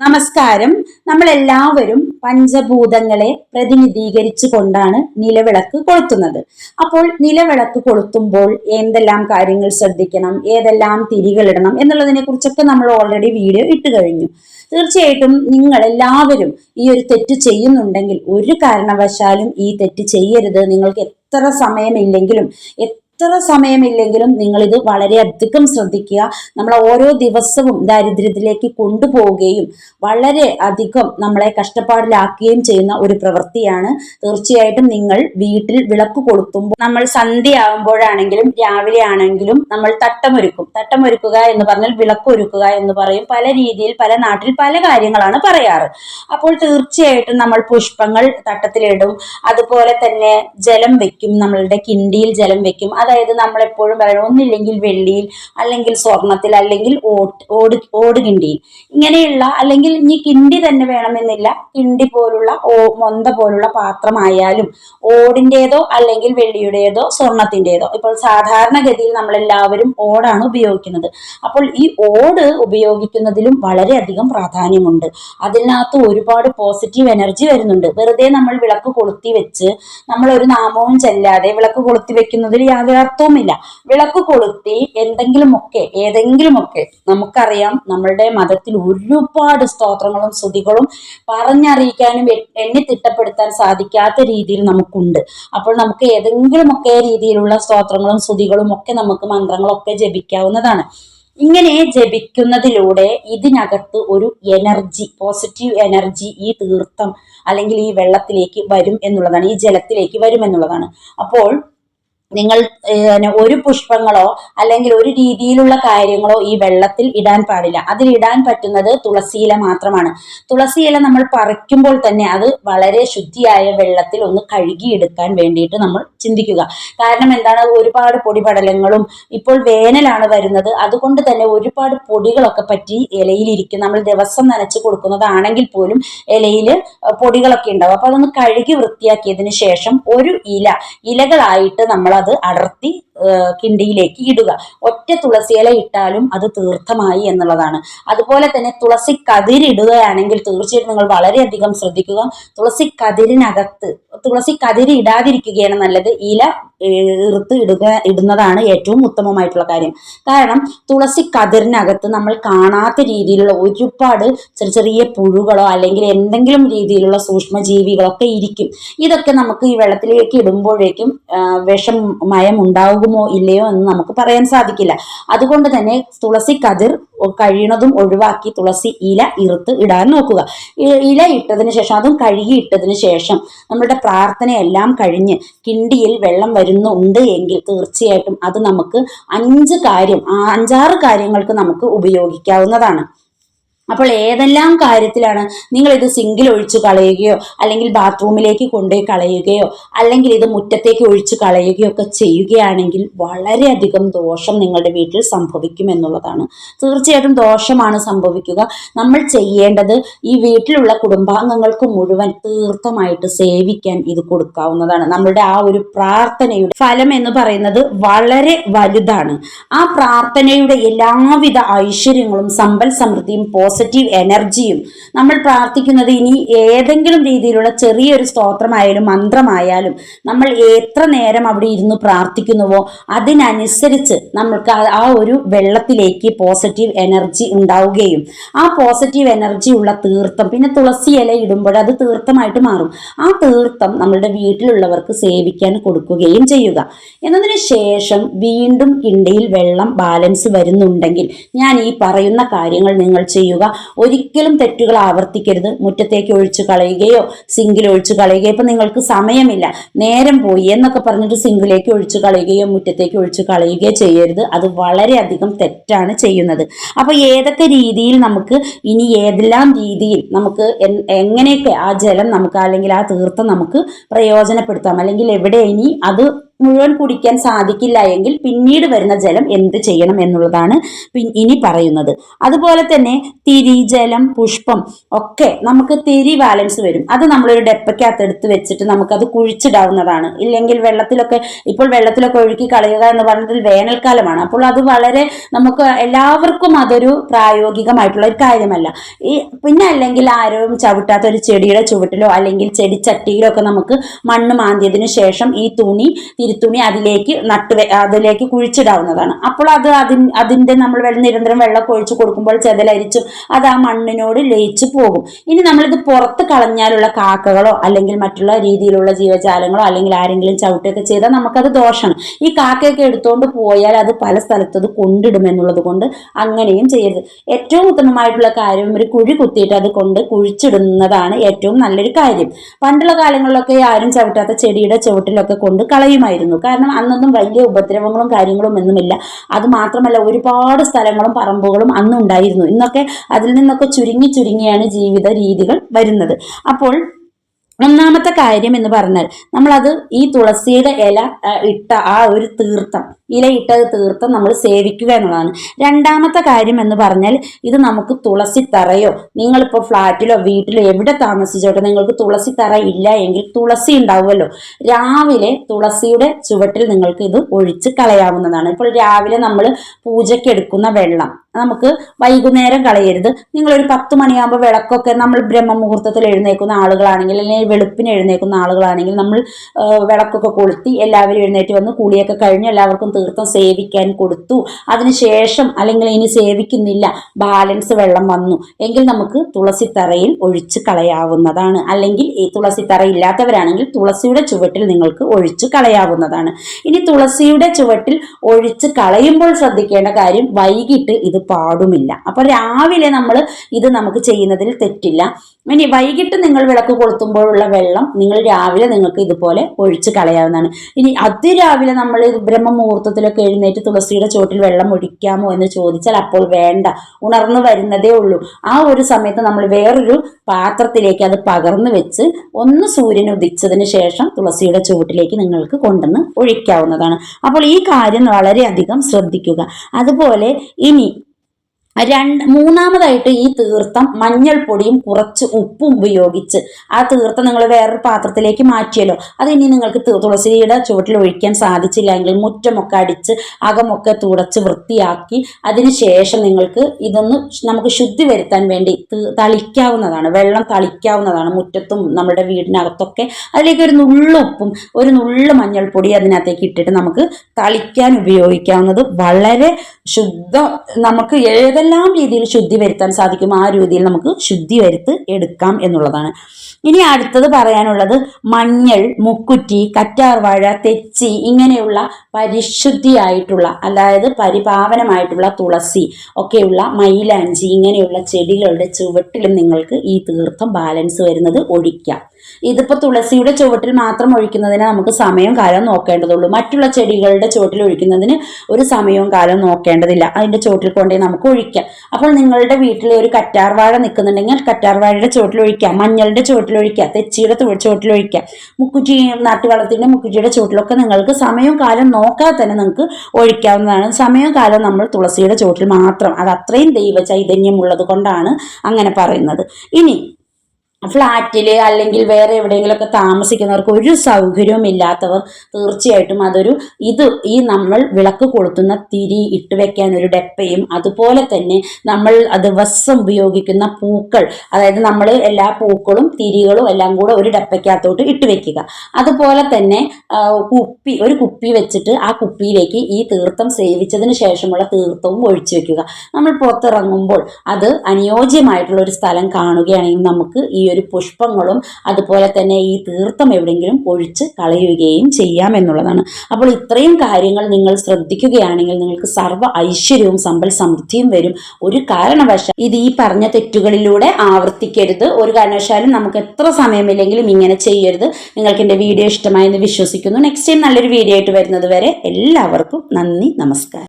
നമസ്കാരം. നമ്മളെല്ലാവരും പഞ്ചഭൂതങ്ങളെ പ്രതിനിധീകരിച്ചു കൊണ്ടാണ് നിലവിളക്ക് കൊളുത്തുന്നത്. അപ്പോൾ നിലവിളക്ക് കൊളുത്തുമ്പോൾ എന്തെല്ലാം കാര്യങ്ങൾ ശ്രദ്ധിക്കണം ഏതെല്ലാം തിരികളിടണം എന്നുള്ളതിനെ കുറിച്ചൊക്കെ നമ്മൾ ഓൾറെഡി വീഡിയോ ഇട്ട് കഴിഞ്ഞു. തീർച്ചയായിട്ടും നിങ്ങൾ എല്ലാവരും ഈ ഒരു തെറ്റ് ചെയ്യുന്നുണ്ടെങ്കിൽ ഒരു കാരണവശാലും ഈ തെറ്റ് ചെയ്യരുത്. നിങ്ങൾക്ക് എത്ര സമയമില്ലെങ്കിലും എത്ര സമയമില്ലെങ്കിലും നിങ്ങൾ ഇത് വളരെയധികം ശ്രദ്ധിക്കുക. നമ്മൾ ഓരോ ദിവസവും ദാരിദ്ര്യത്തിലേക്ക് കൊണ്ടുപോവുകയും വളരെ അധികം നമ്മളെ കഷ്ടപ്പാടിലാക്കുകയും ചെയ്യുന്ന ഒരു പ്രവൃത്തിയാണ്. തീർച്ചയായിട്ടും നിങ്ങൾ വീട്ടിൽ വിളക്ക് കൊളുത്തുമ്പോൾ നമ്മൾ സന്ധ്യ ആകുമ്പോഴാണെങ്കിലും രാവിലെ ആണെങ്കിലും നമ്മൾ തട്ടമൊരുക്കും. തട്ടമൊരുക്കുക എന്ന് പറഞ്ഞാൽ വിളക്ക് ഒരുക്കുക എന്ന് പറയും. പല രീതിയിൽ പല നാട്ടിൽ പല കാര്യങ്ങളാണ് പറയാറ്. അപ്പോൾ തീർച്ചയായിട്ടും നമ്മൾ പുഷ്പങ്ങൾ തട്ടത്തിലിടും. അതുപോലെ തന്നെ ജലം വെക്കും. നമ്മളുടെ കിണ്ടിയിൽ ജലം വെക്കും. അതായത് നമ്മൾ എപ്പോഴും പറയണം ഒന്നില്ലെങ്കിൽ വെള്ളിയിൽ അല്ലെങ്കിൽ സ്വർണത്തിൽ അല്ലെങ്കിൽ ഓട്ട് ഓട് ഓട് കിണ്ടിയിൽ ഇങ്ങനെയുള്ള അല്ലെങ്കിൽ ഇനി കിണ്ടി തന്നെ വേണമെന്നില്ല. കിണ്ടി പോലുള്ള ഓ മൊന്ത പോലുള്ള പാത്രമായാലും ഓടിന്റെതോ അല്ലെങ്കിൽ വെള്ളിയുടേതോ സ്വർണത്തിന്റെതോ. ഇപ്പോൾ സാധാരണഗതിയിൽ നമ്മളെല്ലാവരും ഓടാണ് ഉപയോഗിക്കുന്നത്. അപ്പോൾ ഈ ഓട് ഉപയോഗിക്കുന്നതിലും വളരെയധികം പ്രാധാന്യമുണ്ട്. അതിനകത്ത് ഒരുപാട് പോസിറ്റീവ് എനർജി വരുന്നുണ്ട്. വെറുതെ നമ്മൾ വിളക്ക് കൊളുത്തി വെച്ച് നമ്മൾ ഒരു നാമവും ചെല്ലാതെ വിളക്ക് കൊളുത്തി വെക്കുന്നതിൽ യാതൊരു അർത്ഥവുമില്ല. വിളക്ക് കൊളുത്തി എന്തെങ്കിലുമൊക്കെ ഏതെങ്കിലുമൊക്കെ നമുക്കറിയാം നമ്മളുടെ മതത്തിൽ ഒരുപാട് സ്തോത്രങ്ങളും സ്തുതികളും പറഞ്ഞറിയിക്കാനും എണ്ണി തിട്ടപ്പെടുത്താൻ സാധിക്കാത്ത രീതിയിൽ നമുക്കുണ്ട്. അപ്പോൾ നമുക്ക് ഏതെങ്കിലുമൊക്കെ രീതിയിലുള്ള സ്തോത്രങ്ങളും സ്തുതികളും ഒക്കെ നമുക്ക് മന്ത്രങ്ങളൊക്കെ ജപിക്കാവുന്നതാണ്. ഇങ്ങനെ ജപിക്കുന്നതിലൂടെ ഇതിനകത്ത് ഒരു എനർജി പോസിറ്റീവ് എനർജി ഈ തീർത്ഥം അല്ലെങ്കിൽ ഈ വെള്ളത്തിലേക്ക് വരും എന്നുള്ളതാണ് ഈ ജലത്തിലേക്ക് വരും എന്നുള്ളതാണ്. അപ്പോൾ നിങ്ങൾ ഒരു പുഷ്പങ്ങളോ അല്ലെങ്കിൽ ഒരു രീതിയിലുള്ള കാര്യങ്ങളോ ഈ വെള്ളത്തിൽ ഇടാൻ പാടില്ല. അതിൽ ഇടാൻ പറ്റുന്നത് തുളസിയില മാത്രമാണ്. തുളസിയില നമ്മൾ പറിക്കുമ്പോൾ തന്നെ അത് വളരെ ശുദ്ധിയായ വെള്ളത്തിൽ ഒന്ന് കഴുകിയെടുക്കാൻ വേണ്ടിയിട്ട് നമ്മൾ ചിന്തിക്കുക. കാരണം എന്താണ്? ഒരുപാട് പൊടിപടലങ്ങളും ഇപ്പോൾ വേനലാണ് വരുന്നത്. അതുകൊണ്ട് തന്നെ ഒരുപാട് പൊടികളൊക്കെ പറ്റി ഇലയിലിരിക്കും. നമ്മൾ ദിവസം നനച്ച് കൊടുക്കുന്നതാണെങ്കിൽ പോലും ഇലയിൽ പൊടികളൊക്കെ ഉണ്ടാവും. അപ്പോൾ അതൊന്ന് കഴുകി വൃത്തിയാക്കിയതിന് ശേഷം ഒരു ഇല ഇലകളായിട്ട് നമ്മൾ അത് അടർത്തി കിണ്ടിയിലേക്ക് ഇടുക. ഒറ്റ തുളസിയില ഇട്ടാലും അത് തീർത്ഥമായി എന്നുള്ളതാണ്. അതുപോലെ തന്നെ തുളസി കതിരിടുകയാണെങ്കിൽ തീർച്ചയായിട്ടും നിങ്ങൾ വളരെയധികം ശ്രദ്ധിക്കുക. തുളസി കതിരിനകത്ത് തുളസി കതിരി ഇടാതിരിക്കുകയാണ് നല്ലത്. ഇല ഇറുത്ത് ഇടുക ഇടുന്നതാണ് ഏറ്റവും ഉത്തമമായിട്ടുള്ള കാര്യം. കാരണം തുളസി കതിരിനകത്ത് നമ്മൾ കാണാത്ത രീതിയിലുള്ള ഒരുപാട് ചെറിയ ചെറിയ പുഴുകളോ അല്ലെങ്കിൽ എന്തെങ്കിലും രീതിയിലുള്ള സൂക്ഷ്മജീവികളൊക്കെ ഇരിക്കും. ഇതൊക്കെ നമുക്ക് ഈ വെള്ളത്തിലേക്ക് ഇടുമ്പോഴേക്കും വിഷം മയം ഉണ്ടാകുമോ ഇല്ലയോ എന്ന് നമുക്ക് പറയാൻ സാധിക്കില്ല. അതുകൊണ്ട് തന്നെ തുളസി കതിർ കഴിയണതും ഒഴിവാക്കി തുളസി ഇല ഇറുത്ത് ഇടാൻ നോക്കുക. ഇല ഇട്ടതിന് ശേഷം അതും കഴുകി ഇട്ടതിന് ശേഷം നമ്മളുടെ പ്രാർത്ഥനയെല്ലാം കഴിഞ്ഞ് കിണ്ടിയിൽ വെള്ളം വരുന്നുണ്ട് എങ്കിൽ തീർച്ചയായിട്ടും അത് നമുക്ക് അഞ്ച് കാര്യം അഞ്ചാറ് കാര്യങ്ങൾക്ക് നമുക്ക് ഉപയോഗിക്കാവുന്നതാണ്. അപ്പോൾ ഏതെല്ലാം കാര്യത്തിലാണ് നിങ്ങൾ ഇത് സിങ്കിൽ ഒഴിച്ച് കളയുകയോ അല്ലെങ്കിൽ ബാത്റൂമിലേക്ക് കൊണ്ടുപോയി കളയുകയോ അല്ലെങ്കിൽ ഇത് മുറ്റത്തേക്ക് ഒഴിച്ച് കളയുകയോ ഒക്കെ ചെയ്യുകയാണെങ്കിൽ വളരെയധികം ദോഷം നിങ്ങളുടെ വീട്ടിൽ സംഭവിക്കും എന്നുള്ളതാണ്. തീർച്ചയായിട്ടും ദോഷമാണ് സംഭവിക്കുക. നമ്മൾ ചെയ്യേണ്ടത് ഈ വീട്ടിലുള്ള കുടുംബാംഗങ്ങൾക്ക് മുഴുവൻ തീർത്ഥമായിട്ട് സേവിക്കാൻ ഇത് കൊടുക്കാവുന്നതാണ്. നമ്മളുടെ ആ ഒരു പ്രാർത്ഥനയുടെ ഫലം എന്ന് പറയുന്നത് വളരെ വലുതാണ്. ആ പ്രാർത്ഥനയുടെ എല്ലാവിധ ഐശ്വര്യങ്ങളും സമ്പൽ സമൃദ്ധിയും എനർജിയും നമ്മൾ പ്രാർത്ഥിക്കുന്നത് ഇനി ഏതെങ്കിലും രീതിയിലുള്ള ചെറിയൊരു സ്തോത്രമായാലും മന്ത്രമായാലും നമ്മൾ എത്ര നേരം അവിടെ ഇരുന്ന് പ്രാർത്ഥിക്കുന്നുവോ അതിനനുസരിച്ച് നമ്മൾക്ക് ആ ഒരു വെള്ളത്തിലേക്ക് പോസിറ്റീവ് എനർജി ഉണ്ടാവുകയും ആ പോസിറ്റീവ് എനർജി ഉള്ള തീർത്ഥം പിന്നെ തുളസി ഇല ഇടുമ്പോൾ അത് തീർത്ഥമായിട്ട് മാറും. ആ തീർത്ഥം നമ്മളുടെ വീട്ടിലുള്ളവർക്ക് സേവിക്കാൻ കൊടുക്കുകയും ചെയ്യുക. എന്നതിന് ശേഷം വീണ്ടും കിണ്ടയിൽ വെള്ളം ബാലൻസ് വരുന്നുണ്ടെങ്കിൽ ഞാൻ ഈ പറയുന്ന കാര്യങ്ങൾ നിങ്ങൾ ചെയ്യുക. ഒരിക്കലും തെറ്റുകൾ ആവർത്തിക്കരുത്. മുറ്റത്തേക്ക് ഒഴിച്ചു കളയുകയോ സിങ്കിൽ ഒഴിച്ചു കളയുകയോ ഇപ്പം നിങ്ങൾക്ക് സമയമില്ല. നേരം പോയി എന്നൊക്കെ പറഞ്ഞിട്ട് സിങ്കിലേക്ക് ഒഴിച്ചു കളയുകയോ മുറ്റത്തേക്ക് ഒഴിച്ചു കളയുകയോ ചെയ്യരുത്. അത് വളരെയധികം തെറ്റാണ് ചെയ്യുന്നത്. അപ്പോൾ ഏതൊക്കെ രീതിയിൽ നമുക്ക് ഇനി ഏതെല്ലാം രീതിയിൽ നമുക്ക് എങ്ങനെയൊക്കെ ആ ജലം നമുക്ക് അല്ലെങ്കിൽ ആ തീർത്ഥം നമുക്ക് പ്രയോജനപ്പെടുത്താം. അല്ലെങ്കിൽ എവിടെ ഇനി അത് മുഴുവൻ കുടിക്കാൻ സാധിക്കില്ല എങ്കിൽ പിന്നീട് വരുന്ന ജലം എന്ത് ചെയ്യണം എന്നുള്ളതാണ് ഇനി പറയുന്നത്. അതുപോലെ തന്നെ തിരി ജലം പുഷ്പം ഒക്കെ നമുക്ക് തിരി ബാലൻസ് വരും. അത് നമ്മളൊരു ഡെപ്പയ്ക്കകത്ത് എടുത്ത് വെച്ചിട്ട് നമുക്കത് കുഴിച്ചിടാവുന്നതാണ്. ഇല്ലെങ്കിൽ വെള്ളത്തിലൊക്കെ ഇപ്പോൾ വെള്ളത്തിലൊക്കെ ഒഴുക്കി കളയുക എന്ന് പറഞ്ഞതിൽ വേനൽക്കാലമാണ്. അപ്പോൾ അത് വളരെ നമുക്ക് എല്ലാവർക്കും അതൊരു പ്രായോഗികമായിട്ടുള്ള ഒരു കാര്യമല്ല. ഈ പിന്നെ അല്ലെങ്കിൽ ആരും ചവിട്ടാത്ത ഒരു ചെടിയുടെ ചുവട്ടിലോ അല്ലെങ്കിൽ ചെടിച്ചട്ടിയിലോ ഒക്കെ നമുക്ക് മണ്ണ് മാന്തിയതിനു ശേഷം ഈ തുണി തിരുത്തുണി അതിലേക്ക് നട്ട് അതിലേക്ക് കുഴിച്ചിടാവുന്നതാണ്. അപ്പോൾ അത് അതിൻ അതിന്റെ നമ്മൾ നിരന്തരം വെള്ളം ഒഴിച്ച് കൊടുക്കുമ്പോൾ ചെതലരിച്ചും അത് ആ മണ്ണിനോട് ലയിച്ചു പോകും. ഇനി നമ്മളിത് പുറത്ത് കളഞ്ഞാലുള്ള കാക്കകളോ അല്ലെങ്കിൽ മറ്റുള്ള രീതിയിലുള്ള ജീവജാലങ്ങളോ അല്ലെങ്കിൽ ആരെങ്കിലും ചവിട്ടുകയൊക്കെ ചെയ്താൽ നമുക്കത് ദോഷമാണ്. ഈ കാക്കയൊക്കെ എടുത്തുകൊണ്ട് പോയാൽ അത് പല സ്ഥലത്തത് അത് കൊണ്ടിടും എന്നുള്ളത് കൊണ്ട് അങ്ങനെയും ചെയ്യരുത്. ഏറ്റവും ഉത്തമമായിട്ടുള്ള കാര്യം ഒരു കുഴി കുത്തിയിട്ട് അത് കൊണ്ട് കുഴിച്ചിടുന്നതാണ് ഏറ്റവും നല്ലൊരു കാര്യം. പണ്ടുള്ള കാലങ്ങളിലൊക്കെ ആരും ചവിട്ടാത്ത ചെടിയുടെ ചുവട്ടിലൊക്കെ കൊണ്ട് കളയുമായിരുന്നു. കാരണം അന്നൊന്നും വലിയ ഉപദ്രവങ്ങളും കാര്യങ്ങളും ഒന്നുമില്ല. അത് മാത്രമല്ല ഒരുപാട് സ്ഥലങ്ങളും പറമ്പുകളും അന്നുണ്ടായിരുന്നു. ഇന്നൊക്കെ അതിൽ നിന്നൊക്കെ ചുരുങ്ങി ചുരുങ്ങിയാണ് ജീവിത രീതികൾ വരുന്നത്. അപ്പോൾ ഒന്നാമത്തെ കാര്യം എന്ന് പറഞ്ഞാൽ നമ്മളത് ഈ തുളസിയുടെ ഇല ഇട്ട ആ ഒരു തീർത്ഥം ഇല ഇട്ടത് തീർത്ഥം നമ്മൾ സേവിക്കുക എന്നുള്ളതാണ്. രണ്ടാമത്തെ കാര്യം എന്ന് പറഞ്ഞാൽ ഇത് നമുക്ക് തുളസി തറയോ നിങ്ങളിപ്പോൾ ഫ്ലാറ്റിലോ വീട്ടിലോ എവിടെ താമസിച്ചോട്ടെ നിങ്ങൾക്ക് തുളസി തറ ഇല്ല എങ്കിൽ തുളസി ഉണ്ടാവുമല്ലോ. രാവിലെ തുളസിയുടെ ചുവട്ടിൽ നിങ്ങൾക്ക് ഇത് ഒഴിച്ച് കളയാവുന്നതാണ്. ഇപ്പോൾ രാവിലെ നമ്മൾ പൂജയ്ക്ക് എടുക്കുന്ന വെള്ളം നമുക്ക് വൈകുന്നേരം കളയരുത്. നിങ്ങളൊരു പത്ത് മണിയാകുമ്പോൾ വിളക്കൊക്കെ നമ്മൾ ബ്രഹ്മമുഹൂർത്തത്തിൽ എഴുന്നേക്കുന്ന ആളുകളാണെങ്കിൽ അല്ലെങ്കിൽ വെളുപ്പിന് എഴുന്നേക്കുന്ന ആളുകളാണെങ്കിൽ നമ്മൾ വിളക്കൊക്കെ കൊളുത്തി എല്ലാവരും എഴുന്നേറ്റ് വന്ന് കുളിയൊക്കെ കഴിഞ്ഞ് എല്ലാവർക്കും തീർത്ഥം സേവിക്കാൻ കൊടുത്തു. അതിനുശേഷം അല്ലെങ്കിൽ ഇനി സേവിക്കുന്നില്ല ബാലൻസ് വെള്ളം വന്നു. എങ്കിൽ നമുക്ക് തുളസിത്തറയിൽ ഒഴിച്ച് കളയാവുന്നതാണ്. അല്ലെങ്കിൽ ഈ തുളസിത്തറ ഇല്ലാത്തവരാണെങ്കിൽ തുളസിയുടെ ചുവട്ടിൽ നിങ്ങൾക്ക് ഒഴിച്ച് കളയാവുന്നതാണ്. ഇനി തുളസിയുടെ ചുവട്ടിൽ ഒഴിച്ച് കളയുമ്പോൾ ശ്രദ്ധിക്കേണ്ട കാര്യം വൈകിട്ട് ഇത് പാടുമില്ല. അപ്പോൾ രാവിലെ നമ്മൾ ഇത് നമുക്ക് ചെയ്യുന്നതിൽ തെറ്റില്ല. ഇനി വൈകിട്ട് നിങ്ങൾ വിളക്ക് കൊളുത്തുമ്പോഴുള്ള വെള്ളം നിങ്ങൾ രാവിലെ നിങ്ങൾക്ക് ഇതുപോലെ ഒഴിച്ച് കളയാവുന്നതാണ്. ഇനി അതിരാവിലെ നമ്മൾ ബ്രഹ്മമുഹൂർത്തത്തിലൊക്കെ എഴുന്നേറ്റ് തുളസിയുടെ ചോട്ടിൽ വെള്ളം ഒഴിക്കാമോ എന്ന് ചോദിച്ചാൽ അപ്പോൾ വേണ്ട. ഉണർന്നു വരുന്നതേ ഉള്ളൂ. ആ ഒരു സമയത്ത് നമ്മൾ വേറൊരു പാത്രത്തിലേക്ക് അത് പകർന്നു വെച്ച് ഒന്ന് സൂര്യൻ ഉദിച്ചതിന് ശേഷം തുളസിയുടെ ചുവട്ടിലേക്ക് നിങ്ങൾക്ക് കൊണ്ടുവന്ന് ഒഴിക്കാവുന്നതാണ്. അപ്പോൾ ഈ കാര്യം വളരെയധികം ശ്രദ്ധിക്കുക. അതുപോലെ ഇനി രണ്ട് മൂന്നാമതായിട്ട് ഈ തീർത്ഥം മഞ്ഞൾപ്പൊടിയും കുറച്ച് ഉപ്പും ഉപയോഗിച്ച് ആ തീർത്ഥം നിങ്ങൾ വേറൊരു പാത്രത്തിലേക്ക് മാറ്റിയല്ലോ അത് ഇനി നിങ്ങൾക്ക് തുളസിയുടെ ചുവട്ടിൽ ഒഴിക്കാൻ സാധിച്ചില്ലെങ്കിൽ മുറ്റമൊക്കെ അടിച്ച് അകമൊക്കെ തുടച്ച് വൃത്തിയാക്കി അതിനുശേഷം നിങ്ങൾക്ക് ഇതൊന്ന് നമുക്ക് ശുദ്ധി വരുത്താൻ വേണ്ടി തളിക്കാവുന്നതാണ്. വെള്ളം തളിക്കാവുന്നതാണ് മുറ്റത്തും നമ്മുടെ വീടിനകത്തൊക്കെ. അതിലേക്ക് ഒരു നുള്ളു ഉപ്പും ഒരു നുള്ളു മഞ്ഞൾപ്പൊടി അതിനകത്തേക്ക് ഇട്ടിട്ട് നമുക്ക് തളിക്കാൻ ഉപയോഗിക്കാവുന്നത് വളരെ ശുദ്ധ. നമുക്ക് ഏതെല്ലാം രീതിയിൽ ശുദ്ധി വരുത്താൻ സാധിക്കും ആ രീതിയിൽ നമുക്ക് ശുദ്ധി വരുത്ത് എടുക്കാം എന്നുള്ളതാണ്. ഇനി അടുത്തത് പറയാനുള്ളത് മഞ്ഞൾ മുക്കുറ്റി കറ്റാർവാഴ തെച്ചി ഇങ്ങനെയുള്ള പരിശുദ്ധിയായിട്ടുള്ള അതായത് പരിപാവനമായിട്ടുള്ള തുളസി ഒക്കെയുള്ള മൈലാഞ്ചി ഇങ്ങനെയുള്ള ചെടികളുടെ ചുവട്ടിലും നിങ്ങൾക്ക് ഈ തീർത്ഥം ബാലൻസ് വരുന്നത് ഒഴിക്കാം. ഇതിപ്പോൾ തുളസിയുടെ ചുവട്ടിൽ മാത്രം ഒഴിക്കുന്നതിന് നമുക്ക് സമയവും കാലവും നോക്കേണ്ടതുള്ളൂ. മറ്റുള്ള ചെടികളുടെ ചുവട്ടിൽ ഒഴിക്കുന്നതിന് ഒരു സമയവും കാലവും നോക്കേണ്ടതില്ല. അതിന്റെ ചുവട്ടിൽ കൊണ്ടേ നമുക്ക് ഒഴിക്കാം. അപ്പോൾ നിങ്ങളുടെ വീട്ടിൽ ഒരു കറ്റാർവാഴ നിൽക്കുന്നുണ്ടെങ്കിൽ കറ്റാർവാഴയുടെ ചുവട്ടിലൊഴിക്കാം മഞ്ഞളുടെ ചുവട്ടിലൊഴിക്കുക ഒഴിക്കാം തെച്ചിയുടെ ചുവട്ടിലൊഴിക്കുക ഒഴിക്കാം മുക്കുറ്റി നാട്ടുവളത്തിന്റെ മുക്കുറ്റിയുടെ ചുവട്ടിലൊക്കെ നിങ്ങൾക്ക് സമയവും കാലം നോക്കാതെ തന്നെ നിങ്ങൾക്ക് ഒഴിക്കാവുന്നതാണ്. സമയവും കാലം നമ്മൾ തുളസിയുടെ ചുവട്ടിൽ മാത്രം. അത് അത്രയും ദൈവ ചൈതന്യം ഉള്ളത് കൊണ്ടാണ് അങ്ങനെ പറയുന്നത്. ഇനി ഫ്ലാറ്റിൽ അല്ലെങ്കിൽ വേറെ എവിടെയെങ്കിലുമൊക്കെ താമസിക്കുന്നവർക്ക് ഒരു സൗകര്യവും ഇല്ലാത്തവർ തീർച്ചയായിട്ടും അതൊരു ഇത് ഈ നമ്മൾ വിളക്ക് കൊളുത്തുന്ന തിരി ഇട്ട് വെക്കാൻ ഒരു ഡെപ്പയും അതുപോലെ തന്നെ നമ്മൾ ദിവസം ഉപയോഗിക്കുന്ന പൂക്കൾ അതായത് നമ്മൾ എല്ലാ പൂക്കളും തിരികളും എല്ലാം കൂടെ ഒരു ഡെപ്പയ്ക്കകത്തോട്ട് ഇട്ട് വെക്കുക. അതുപോലെ തന്നെ കുപ്പി ഒരു കുപ്പി വെച്ചിട്ട് ആ കുപ്പിയിലേക്ക് ഈ തീർത്ഥം സേവിച്ചതിന് ശേഷമുള്ള തീർത്ഥവും ഒഴിച്ചു വെക്കുക. നമ്മൾ പുറത്തിറങ്ങുമ്പോൾ അത് അനുയോജ്യമായിട്ടുള്ള ഒരു സ്ഥലം കാണുകയാണെങ്കിൽ നമുക്ക് ഈ ഒരു പുഷ്പങ്ങളും അതുപോലെ തന്നെ ഈ തീർത്ഥം എവിടെയെങ്കിലും ഒഴിച്ച് കളയുകയും ചെയ്യാം എന്നുള്ളതാണ്. അപ്പോൾ ഇത്രയും കാര്യങ്ങൾ നിങ്ങൾ ശ്രദ്ധിക്കുകയാണെങ്കിൽ നിങ്ങൾക്ക് സർവ ഐശ്വര്യവും സമ്പൽ സമൃദ്ധിയും വരും. ഒരു കാരണവശാൽ ഇത് ഈ പറഞ്ഞ തെറ്റുകളിലൂടെ ആവർത്തിക്കരുത്. ഒരു കാരണവശാലും നമുക്ക് എത്ര സമയമില്ലെങ്കിലും ഇങ്ങനെ ചെയ്യരുത്. നിങ്ങൾക്ക് എന്റെ വീഡിയോ ഇഷ്ടമായെന്ന് വിശ്വസിക്കുന്നു. നെക്സ്റ്റ് ടൈം നല്ലൊരു വീഡിയോ ആയിട്ട് വരുന്നത് വരെ എല്ലാവർക്കും നന്ദി നമസ്കാരം.